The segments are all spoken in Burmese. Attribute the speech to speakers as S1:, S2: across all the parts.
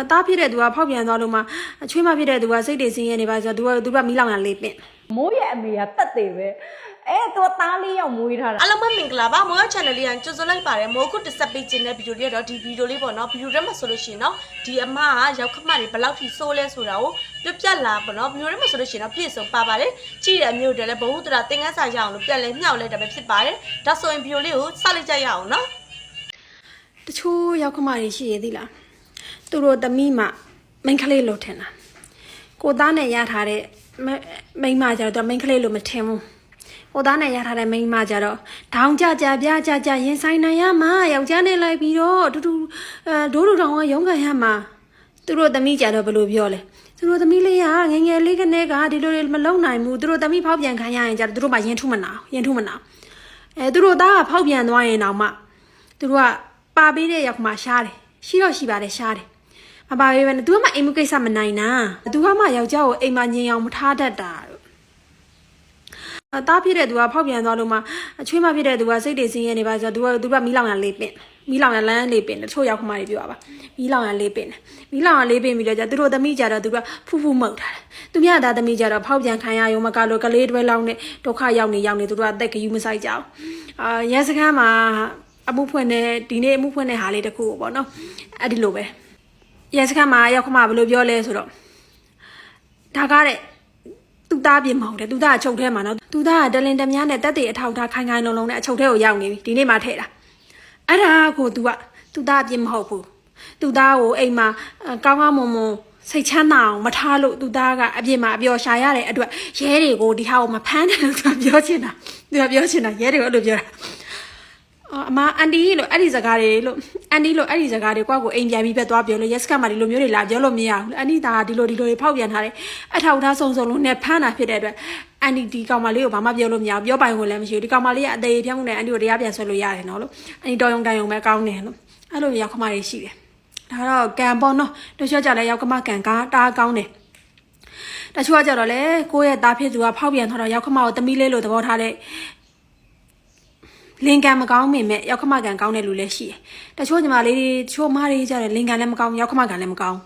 S1: အသားဖြစ်တဲ့သူကဖောက်ပြန်သွားလို့မှအချွေးမဖြစ်တဲ့သူကစိတ်တွေဆင်းရဲနေပါဆိုတော့သူကသူကမီးလောင်ရလေးပင့်
S2: မိုးရဲ့အမေကတက်တယ်ပဲအဲတော့သားလေးယောက်မွေးထားတာ
S3: အားလုံးပဲမင်္ဂလာပါမော channel လေးကကြိုဆိုလိုက်ပါတယ်မိုးခုတစ်ဆက်ပေးခြင်းတဲ့ဗီဒီယိုလေးကတော့ဒီဗီဒီယိုလေးပေါ့နော်ဗီဒီယိုထဲမှာဆိုလို့ရှိရင်တော့ဒီအမကရောက်ခမတွေဘယ်လောက်ထိဆိုးလဲဆိုတာကိုပြပြလာပေါ့နော်ဗီဒီယိုထဲမှာဆိုလို့ရှိရင်တော့ပြည့်စုံပါပါတယ်ကြည့်တဲ့အမျိုးတွေလည်းဘဝတရသင်ခန်းစာရအောင်လို့ပြန်လဲမြောက်လဲတာပဲဖြစ်ပါတယ်ဒါဆိုရင်ဗီဒီယိုလေးကိုစလိုက်ကြရအောင်နော်
S1: တချို့ရောက်ခမတွေရှိရသေးလား သူတို့သမီးမှမိန်းကလေးလို့ထင်တာကိုသားနဲ့ရထားတဲ့မမိန်းမကြတော့မိန်းကလေးလို့မထင်ဘူးကိုသားနဲ့ရထားတဲ့မိန်းမကြတော့ဒေါင်းကြကြပြကြကြရင်ဆိုင်နိုင်ရမှာယောက်ျားနဲ့လိုက်ပြီးတော့အတူတူအဲဒိုးဒိုတောင်ကရုန်းကန်ရမှာသူတို့သမီးကြတော့ဘယ်လိုပြောလဲသူတို့သမီးလေးကငယ်ငယ်လေးကနေကဒီလိုတွေမလုံနိုင်ဘူးသူတို့သမီးဖောက်ပြန်ခံရရင်ကြတော့သူတို့မှရင်ထုမနာရင်ထုမနာအဲသူတို့သားကဖောက်ပြန်သွားရင်တော့မှသူတို့ကပါပေးတဲ့ရောက်မှရှားတယ်ရှိတော့ရှိပါတယ်ရှားတယ် မပါပေးဘဲနဲ့သူကမှအိမ်မကိစ္စမနိုင်တာသူကမှယောက်ျားကိုအိမ်မညင်အောင်မထားတတ်တာလို့အသားဖြစ်တဲ့သူကဖောက်ပြန်သွားလို့မှအချွေးမဖြစ်တဲ့သူကစိတ်တွေဆင်းရဲနေပါဆိုတော့သူကသူကမီးလောင်ရလေးပင့်မီးလောင်ရလမ်းလေးပင့်တချို့ရောက်ခမတွေပြောပါမီးလောင်ရလေးပင့်မီးလောင်ရလေးပင့်ပြီးတော့じゃသူတို့သမီးကြတော့သူကဖူးဖူးမှုတ်ထားတယ်သူမြတ်သားသမီးကြတော့ဖောက်ပြန်ခံရရုံမကလို့ကလေးတွဲလောင်းနဲ့ဒုက္ခရောက်နေရောက်နေသူတို့ကအသက်ကယူမဆိုင်ကြအောင်အာရဲစခန်းမှာအမှုဖွင့်တဲ့ဒီနေ့အမှုဖွင့်တဲ့ဟာလေးတစ်ခုပေါ့နော်အဲ့ဒီလိုပဲ ရဲစခန်းမှာရောက်ခမဘယ်လိုပြောလဲဆိုတော့ဒါကားတဲ့သူသားပြင်မဟုတ်တယ်သူသားကချုပ်ထဲမှာနော်သူသားကတလင်တမများနဲ့တက်တဲ့အထောက်ထားခိုင်ခိုင်လုံလုံနဲ့အချုပ်ထဲကိုရောက်နေပြီဒီနေ့မှထည့်တာအဲ့ဒါကို तू ကသူသားပြင်မဟုတ်ဘူးသူသားကိုအိမ်မှာအဲကောင်းကောင်းမွန်မွန်စိတ်ချမ်းသာအောင်မထားလို့သူသားကအပြင်မှာအပျော်ရှာရတဲ့အတွက်ရဲတွေကိုဒီဟာကိုမဖမ်းတယ်လို့သူကပြောချင်တာသူကပြောချင်တာရဲတွေကိုအဲ့လိုပြောတာအော်အမအန်တီလို့အဲ့ဒီစကားတွေလို့ အန်တီလို့အဲ့ဒီစကားတွေကွာကိုအိမ်ပြန်ပြီးပဲသွားပြောလို့ yes ကမှဒီလိုမျိုးတွေလာပြောလို့မရဘူးလေအန်တီဒါကဒီလိုဒီလိုတွေဖောက်ပြန်ထားတယ်အထောက်ထားစုံစုံလုံးနဲ့ဖမ်းတာဖြစ်တဲ့အတွက်အန်တီဒီကောင်မလေးကိုဘာမှပြောလို့မရဘူးပြောပိုင်ဝင်လည်းမရှိဘူးဒီကောင်မလေးကအသေးဖြောင်းနေအန်တီကိုတရားပြန်ဆွဲလို့ရတယ်နော်လို့အန်တီတော်ရုံတန်ရုံပဲကောင်းတယ်လို့အဲ့လိုရောက်ခမတွေရှိတယ်ဒါတော့ကံပေါ့နော်တချို့ကြလည်းရောက်ကမကံကတားကောင်းတယ်တချို့ကကြတော့လေကိုယ့်ရဲ့သားဖြစ်သူကဖောက်ပြန်ထားတော့ရောက်ခမကိုတမီးလေးလို့သဘောထားတဲ့ လင်ကန်မကောင်းမိမဲ့ရောက်ခမကန်ကောင်းတဲ့လူလည်းရှိတယ်။တချို့ညီမလေးတွေတချို့မတွေကြတယ်လင်ကန်လည်းမကောင်းရောက်ခမကန်လည်းမကောင်း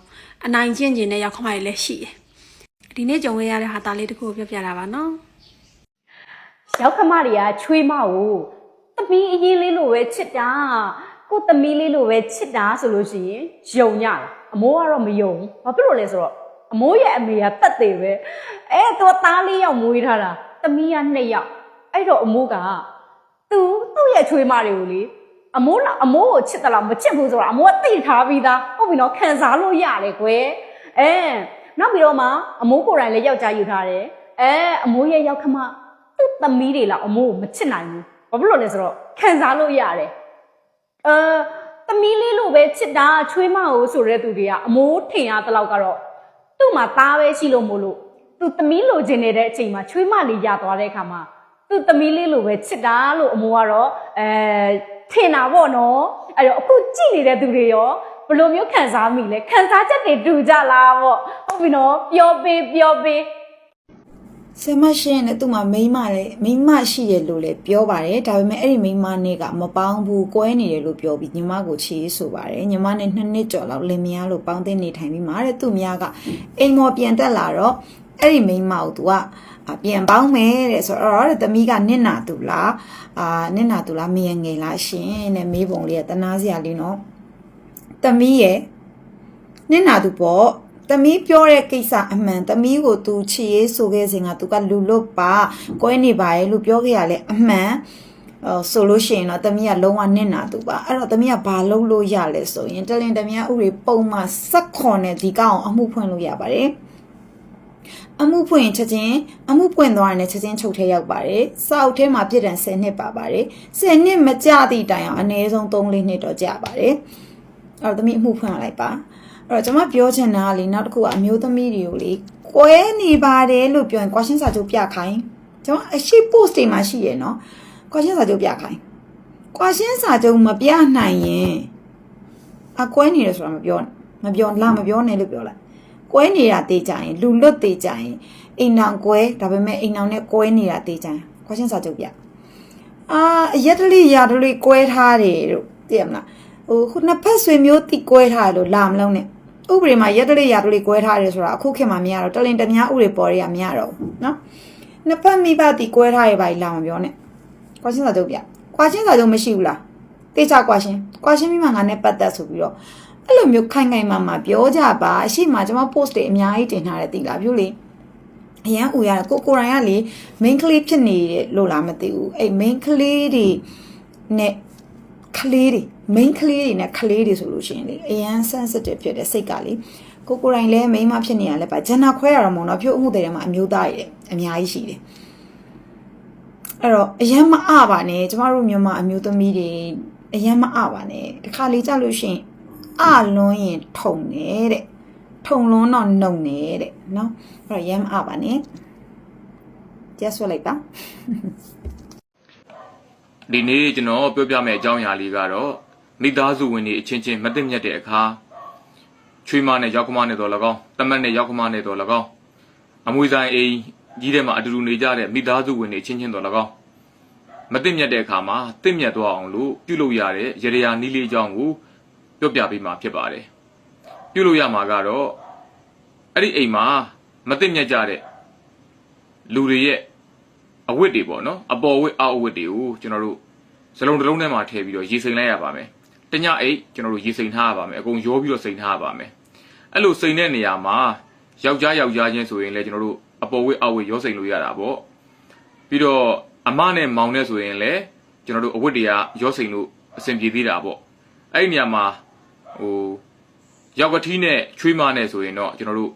S1: အနိုင်ကျင့်ကျင်တဲ့ရောက်ခမတွေလည်းရှိတယ်။ဒီနေ့ကြုံရတဲ့ဟာသားလေးတစ်ခုကိုပြောပြတာပါနော်
S2: ရောက်ခမတွေကချွေးမကိုသမီးအရင်လေးလိုပဲချစ်တာကို့သမီးလေးလိုပဲချစ်တာဆိုလို့ရှိရင်ယုံကြတာအမိုးကတော့မယုံဘူးဘာဖြစ်လို့လဲဆိုတော့အမိုးရဲ့အမေကတက်တယ်ပဲအဲတော့သားလေးယောက်မွေးထားတာသမီးကနှစ်ယောက်အဲ့တော့အမိုးက သူသူ့ရဲ့ချွေးမတွေကိုလေအမိုးလားအမိုးကိုချစ်တယ်လားမချစ်ဘူးဆိုတော့အမိုးကသိထားပြီးသားဟုတ်ပြီနော်ခံစားလို့ရတယ်ကွယ်အဲနောက်ပြီးတော့မှအမိုးကိုယ်တိုင်လည်းယောက်ျားယူထားတယ်အဲအမိုးရဲ့ယောက်ခမသူ့သမီးတွေလားအမိုးကိုမချစ်နိုင်ဘူးဘာဖြစ်လို့လဲဆိုတော့ခံစားလို့ရတယ်အဲသမီးလေးလိုပဲချစ်တာချွေးမကိုဆိုတဲ့သူတွေကအမိုးထင်ရတဲ့လောက်ကတော့သူ့မှာသားပဲရှိလို့မို့လို့သူ့သမီးလိုချင်နေတဲ့အချိန်မှာချွေးမလေးရသွားတဲ့အခါမှာ သူ့သမီးလေးလိုပဲချစ်တာလို့အမိုးကတော့အဲထင်တာပေါ့နော်အဲ့တော့အခုကြည့်နေတဲ့သူတွေရောဘယ်လိုမျိုးခံစားမိလဲခံစားချက်တွေတူကြလားပေါ့ဟုတ်ပြီနော်ပြောပေးပြောပေး
S4: ဆယ်မရှင်းနဲ့သူ့မှာမိန်းမလည်းမိန်းမရှိတယ်လို့လည်းပြောပါတယ်ဒါပေမဲ့အဲ့ဒီမိန်းမနဲ့ကမပေါင်းဘူးကွဲနေတယ်လို့ပြောပြီးညီမကိုချေးဆိုပါတယ်ညီမနဲ့နှစ်နှစ်ကျော်လောက်လင်မယားလို့ပေါင်းသိနေထိုင်ပြီးမှတဲ့သူ့မယားကအိမ်မော်ပြန်တက်လာတော့အဲ့ဒီမိန်းမကိုသူကအာ ပြန်ပေါင်းမယ်တဲ့ဆိုတော့တဲ့သမီးကနင့်နာသူလားအာနင့်နာသူလားမရငယ်လားရှင်တဲ့မေးပုံလေးကတနာစရာလေးနော်သမီးရဲ့နင့်နာသူပေါ့သမီးပြောတဲ့ကိစ္စအမှန်သမီးကို तू ချီရေးဆိုခဲ့စဉ်က तू ကလူလွတ်ပါကွဲနေပါရဲ့လို့ပြောခဲ့ရလဲအမှန်အော်ဆိုလို့ရှိရင်တော့သမီးကလုံးဝနင့်နာသူပါအဲ့တော့သမီးကဘာလုပ်လို့ရလဲဆိုရင်တလင်တမယာဥတွေပုံမှန်စက်ခွန်နဲ့ဒီကောင်အမှုဖွင့်လို့ရပါတယ် အမှုဖွင့်ရင်ချက်ချင်းအမှုပွင့်သွားရင်လည်းချက်ချင်းချုပ်ထဲရောက်ပါတယ်။စာအုပ်ထဲမှာပြည့်တန်10နှစ်ပါပါတယ်။10နှစ်မကြသည့်တိုင်အောင်အနည်းဆုံး3-4နှစ်တော့ကြာပါတယ်။အဲ့တော့သမီးအမှုဖွင့်ရလိုက်ပါ။အဲ့တော့ကျွန်မပြောချင်တာကလေနောက်တစ်ခုကအမျိုးသမီးတွေကိုလေကွဲနေပါတယ်လို့ပြောရင်ကွာရှင်းစာချုပ်ပြခိုင်း။ကျွန်မအရှိ post တွေမှာရှိရယ်နော်။ကွာရှင်းစာချုပ်ပြခိုင်း။ကွာရှင်းစာချုပ်မပြနိုင်ရင်အကွဲနေတယ်ဆိုတာမပြောနဲ့မပြောလာမပြောနဲ့လို့ပြောလိုက်။ ကွဲနေတာတေးကြရင်လူလွတ်တေးကြရင်အိမ်အောင်ကွဲဒါပေမဲ့အိမ်အောင်နဲ့ကွဲနေတာတေးကြရင်ကွာရှင်းစာချုပ်ပြ။အာအရက်တလေးရာတလေးကွဲထားတယ်လို့သိရမလား။ဟိုခုနှစ်ဖက်ဆွေမျိုးတိကွဲထားတယ်လို့လာမလုံးနဲ့ဥပဒေမှာရက်တလေးရာတလေးကွဲထားတယ်ဆိုတာအခုခေတ်မှာမရတော့တလင်တများဥပဒေပေါ်ရရမရတော့ဘူးနော်နှစ်ဖက်မိဘတီကွဲထားရပါလာမပြောနဲ့ကွာရှင်းစာချုပ်ပြကွာရှင်းစာချုပ်မရှိဘူးလားတေချာကွာရှင်းကွာရှင်းမိမှငါနဲ့ပတ်သက်ဆိုပြီးတော့ အဲ့လိုမျိုးခိုင်ခိုင်မာမာပြောကြပါအရှိမကျွန်မ post တွေအများကြီးတင်ထားတယ်တိလားပြုလေအရန်ဦးရတယ်ကိုကိုရိုင်းကလေ main ကလေးဖြစ်နေတယ်လို့လားမသိဘူးအဲ့ main ကလေးတွေနဲ့ကလေးတွေ main ကလေးတွေနဲ့ကလေးတွေဆိုလို့ရှိရင်လေအရန် sensitive ဖြစ်တဲ့စိတ်ကလေကိုကိုရိုင်းလည်း main မဖြစ်နေရလဲပါဂျန်နာခွဲရတော့မဟုတ်တော့ဖြို့အမှုတွေထဲမှာအမျိုးသားတွေအများကြီးရှိတယ်အဲ့တော့အရန်မအပါနဲ့ကျမတို့မြန်မာအမျိုးသမီးတွေအရန်မအပါနဲ့တခါလေကြလို့ရှိရင် အလွန်းရင်ထုံတယ်တဲ့ထုံလွန်းတော့နှုံတယ်တဲ့နော်အဲ့တော့ရမ်းမအပါနဲ့ကျက်ဆွဲလိုက်ပါ
S5: ဒီနေ့ကျွန်တော်ပြောပြမယ့်အကြောင်းအရာလေးကတော့မိသားစုဝင်တွေအချင်းချင်းမသိမြတ်တဲ့အခါချွေးမနဲ့ရောက်ခမနဲ့တော့၎င်းတမတ်နဲ့ရောက်ခမနဲ့တော့၎င်းအမွေဆိုင်အိမ်ကြီးထဲမှာအတူတူနေကြတဲ့မိသားစုဝင်တွေအချင်းချင်းတော့၎င်းမသိမြတ်တဲ့အခါမှာသိမြတ်သွားအောင်လို့ပြုလုပ်ရတဲ့ရရယာနီးလေးအကြောင်းကို ပြောပြပေးမှာဖြစ်ပါတယ်ပြုလုပ်ရမှာကတော့အဲ့ဒီအိမ်မှာမသိမြတ်ကြတဲ့လူတွေရဲ့အဝတ်တွေပေါ့နော်အပေါ်ဝတ်အောက်အဝတ်တွေကိုကျွန်တော်တို့စလုံးတစ်လုံးထဲမှာထည့်ပြီးတော့ရေစိမ်လိုက်ရပါမယ်တညအိတ်ကျွန်တော်တို့ရေစိမ်ထားရပါမယ်အကုန်ရောပြီးတော့စိမ်ထားရပါမယ်အဲ့လိုစိမ်တဲ့နေရာမှာယောက်ျားယောက်ျားချင်းဆိုရင်လည်းကျွန်တော်တို့အပေါ်ဝတ်အောက်ဝတ်ရောစိမ်လို့ရတာပေါ့ပြီးတော့အမနဲ့မောင်နဲ့ဆိုရင်လည်းကျွန်တော်တို့အဝတ်တွေကရောစိမ်လို့အဆင်ပြေသေးတာပေါ့အဲ့ဒီနေရာမှာ ဟိုယောက်ကတိနဲ့ချွေးမနဲ့ဆိုရင်တော့ကျွန်တော်တို့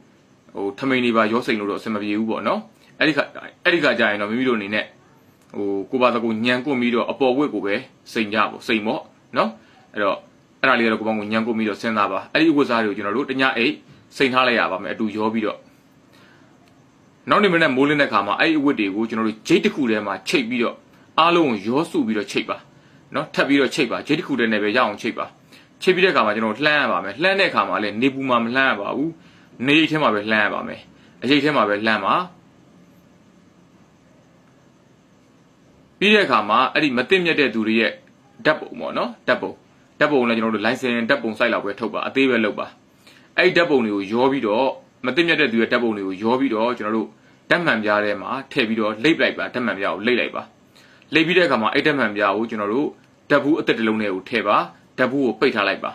S5: ဟိုထမိန်တွေပါရောစိမ်လို့တော့အဆင်မပြေဘူးပေါ့နော်အဲ့ဒီခါအဲ့ဒီခါကျရင်တော့မိမိတို့အနေနဲ့ဟိုကိုပါတကူညံကွတ်ပြီးတော့အပေါ်ဝက်ကိုပဲစိန်ကြပေါ့စိန်ပေါ့နော်အဲ့တော့အဲ့ဒါလေးကတော့ကိုပေါင်းကိုညံကွတ်ပြီးတော့စဉ်းစားပါအဲ့ဒီဥပ္ပစာတွေကိုကျွန်တော်တို့တညအိတ်စိန်ထားလိုက်ရပါမယ်အတူရောပြီးတော့နောက်နေ့မနေ့မိုးလင်းတဲ့ခါမှာအဲ့ဒီအဝတ်တွေကိုကျွန်တော်တို့ဂျိတ်တစ်ခုထဲမှာချိတ်ပြီးတော့အားလုံးကိုရောစုပြီးတော့ချိတ်ပါနော်ထပ်ပြီးတော့ချိတ်ပါဂျိတ်တစ်ခုထဲနဲ့ပဲရအောင်ချိတ်ပါ ချိတ်ပြီးတဲ့ခါမှာကျွန်တော်လှမ်းရပါမယ်လှမ်းတဲ့ခါမှာလည်းနေပူမှာမလှမ်းရပါဘူးနေရိတ်ထဲမှာပဲလှမ်းရပါမယ်အရိတ်ထဲမှာပဲလှမ်းပါပြီးတဲ့အခါမှာအဲ့ဒီမသိမြတ်တဲ့သူတွေရဲ့ဓာတ်ပုံပေါ့နော်ဓာတ်ပုံဓာတ်ပုံလည်းကျွန်တော်တို့ license ဓာတ်ပုံ site လောက်ပဲထုတ်ပါအသေးပဲလုပ်ပါအဲ့ဒီဓာတ်ပုံတွေကိုရောပြီးတော့မသိမြတ်တဲ့သူရဲ့ဓာတ်ပုံတွေကိုရောပြီးတော့ကျွန်တော်တို့ဓာတ်မှန်ပြားထဲမှာထည့်ပြီးတော့လိပ်လိုက်ပါဓာတ်မှန်ပြားကိုလိပ်လိုက်ပါလိပ်ပြီးတဲ့အခါမှာအဲ့ဓာတ်မှန်ပြားကိုကျွန်တော်တို့ဓာတ်ဘူးအသက်တစ်လုံးထဲကိုထည့်ပါ ဓာတ်ဘူးကိုပိတ်ထားလိုက်ပါ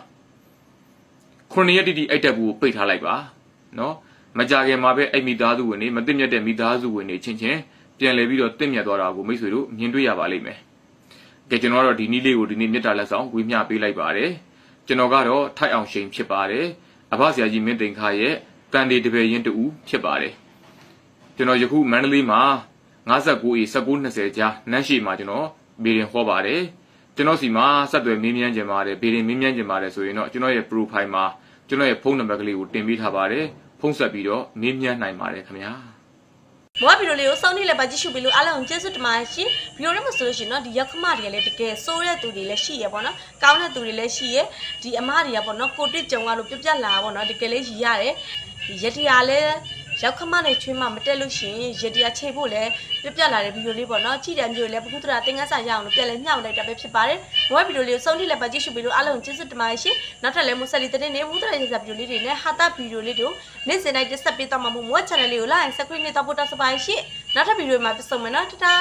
S5: ခုနှစ်ရက်တိတိအဲ့ဓာတ်ဘူးကိုပိတ်ထားလိုက်ပါနော်မကြခင်မှာပဲအဲ့မိသားစုဝင်တွေမသိမြတ်တဲ့မိသားစုဝင်တွေချင်းချင်းပြန်လည်ပြီးတော့တင့်မြတ်သွားတာကိုမိတ်ဆွေတို့မြင်တွေ့ရပါလိမ့်မယ်။ကဲကျွန်တော်ကတော့ဒီနည်းလေးကိုဒီနေ့မေတ္တာလက်ဆောင်ဝေမျှပေးလိုက်ပါတယ်။ကျွန်တော်ကတော့ထိုက်အောင်ရှိန်ဖြစ်ပါတယ်။အဘဆရာကြီးမင်းသိန်ခါရဲ့တန်တေတပည့်ရင်တူဖြစ်ပါတယ်။ကျွန်တော်ယခုမန္တလေးမှာ 59အေ1920ကြားနန်းရှိမှာကျွန်တော်ဗီရင်ဟောပါတယ်။ ကျွန်တော်စီမှာဆက်သွယ်မေးမြန်းကြပါတယ်ဗီရင်မေးမြန်းကြပါတယ်ဆိုရင်တော့ကျွန်တော်ရဲ့ profile မှာကျွန်တော်ရဲ့ဖုန်းနံပါတ်ကလေးကိုတင်ပေးထားပါတယ်။ဖုန်းဆက်ပြီးတော့မေးမြန်းနိုင်ပါတယ်ခင်ဗျာ။
S3: မောဗီဒီယိုလေးကိုစောင့်နေလည်းပါကြည့်ရှုပြီးလို့အားလုံးကျေးဇူးတင်ပါတယ်ရှင်ဗီဒီယိုလေးမှာဆိုလို့ရှိရင်တော့ဒီရောက်ခမတွေကလည်းတကယ်စိုးတဲ့သူတွေလည်းရှိရပေါ့နော်ကောင်းတဲ့သူတွေလည်းရှိရဒီအမတွေကပေါ့နော်ကိုတစ်ကြုံကလို့ပြပြလာပေါ့နော်တကယ်လေးရည်ရတယ်ဒီရတရာလည်း ရောက်ခမနဲ့ချွေးမမတက်လို့ရှိရင်ရတရာချိန်ဖို့လည်းပြပြလာတဲ့ဗီဒီယိုလေးပေါ့နော်ကြည့်တဲ့မျိုးလည်းဘုခုတရာသင်္ကန်းစာရအောင်လို့ပြန်လဲညှောက်လိုက်တာပဲဖြစ်ပါတယ်မောဗီဒီယိုလေးကိုစောင့်နေလည်းပါကြည့်ရှုပြီးလို့အားလုံးကျေးဇူးတင်ပါတယ်ရှင်နောက်ထပ်လည်းမဆက်လီတဲ့နေ့မူတရာရေးစာဗီဒီယိုလေးတွေနဲ့ဟာတာဗီဒီယိုလေးတို့နေ့စဉ်တိုင်းတက်ဆက်ပေးတော့မှာမို့မော channel လေးကို like subscribe နဲ့တော့ပို့တော့စပါရှင်နောက်ထပ်ဗီဒီယိုမှာပြန်ဆုံမယ်နော်တတာ